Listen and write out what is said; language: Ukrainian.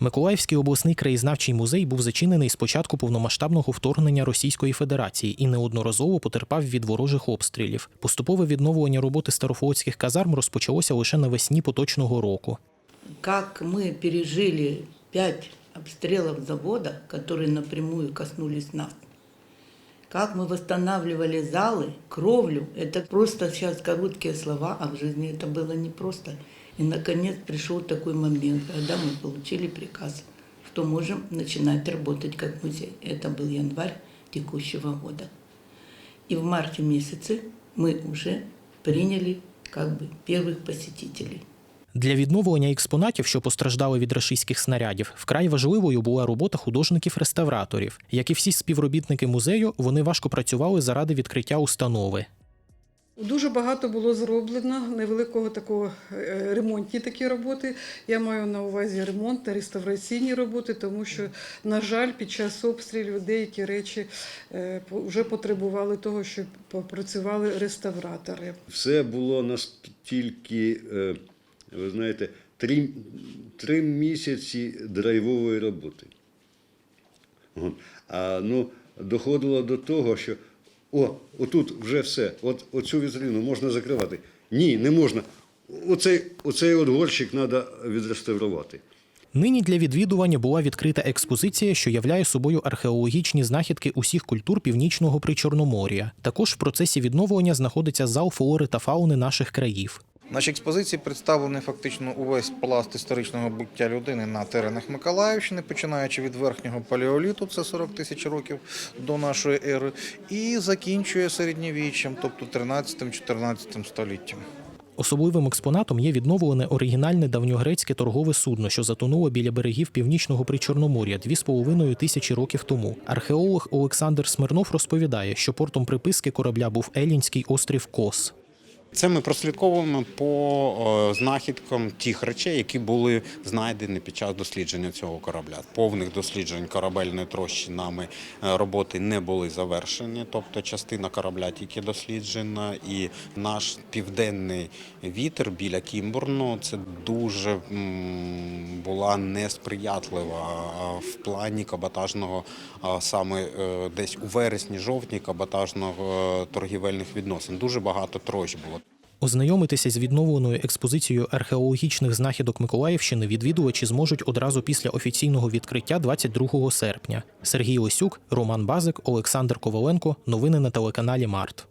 Миколаївський обласний краєзнавчий музей був зачинений з початку повномасштабного вторгнення Російської Федерації і неодноразово потерпав від ворожих обстрілів. Поступове відновлення роботи старофлотських казарм розпочалося лише навесні поточного року. как ми пережили пять обстрілів завода, які напрямую коснулись нас, как мы восстанавливали залы, кровлю, это просто сейчас короткие слова, а в жизни это было непросто. И, наконец, пришел такой момент, когда мы получили приказ, что можем начинать работать как музей. Это был январь текущего года. И в марте месяце мы уже приняли как бы первых посетителей. Для відновлення експонатів, що постраждали від рашистських снарядів, вкрай важливою була робота художників-реставраторів. Як і всі співробітники музею, вони важко працювали заради відкриття установи. Дуже багато було зроблено невеликого такого е, ремонтні такі роботи. Я маю на увазі ремонт та реставраційні роботи, тому що, на жаль, під час обстрілів деякі речі е, вже потребували того, щоб попрацювали реставратори. Все було настільки, е, ви знаєте, три, три місяці драйвової роботи. А ну, доходило до того, що о, отут вже все, от, оцю вітрину можна закривати. Ні, не можна. Оцей, оцей от горщик треба відреставрувати. Нині для відвідування була відкрита експозиція, що являє собою археологічні знахідки усіх культур північного причорномор'я. Також в процесі відновлення знаходиться зал флори та фауни наших країв. В нашій експозиції представлений фактично увесь пласт історичного буття людини на теренах Миколаївщини, починаючи від верхнього палеоліту, це 40 тисяч років до нашої ери, і закінчує середньовіччям, тобто 13-14 століттям. Особливим експонатом є відновлене оригінальне давньогрецьке торгове судно, що затонуло біля берегів північного причорномор'я 2,5 тисячі років тому. Археолог Олександр Смирнов розповідає, що портом приписки корабля був Елінський острів Кос. Це ми прослідковуємо по е, знахідкам тих речей, які були знайдені під час дослідження цього корабля. Повних досліджень корабельної трощі нами е, роботи не були завершені, тобто частина корабля тільки досліджена, і наш південний вітер біля Кімбурну це дуже була несприятлива в плані каботажного саме е, десь у вересні-жовтні каботажного е, торгівельних відносин. Дуже багато трощ було. Ознайомитися з відновленою експозицією археологічних знахідок Миколаївщини відвідувачі зможуть одразу після офіційного відкриття 22 серпня. Сергій Лисюк, Роман Базик, Олександр Коваленко. Новини на телеканалі Март.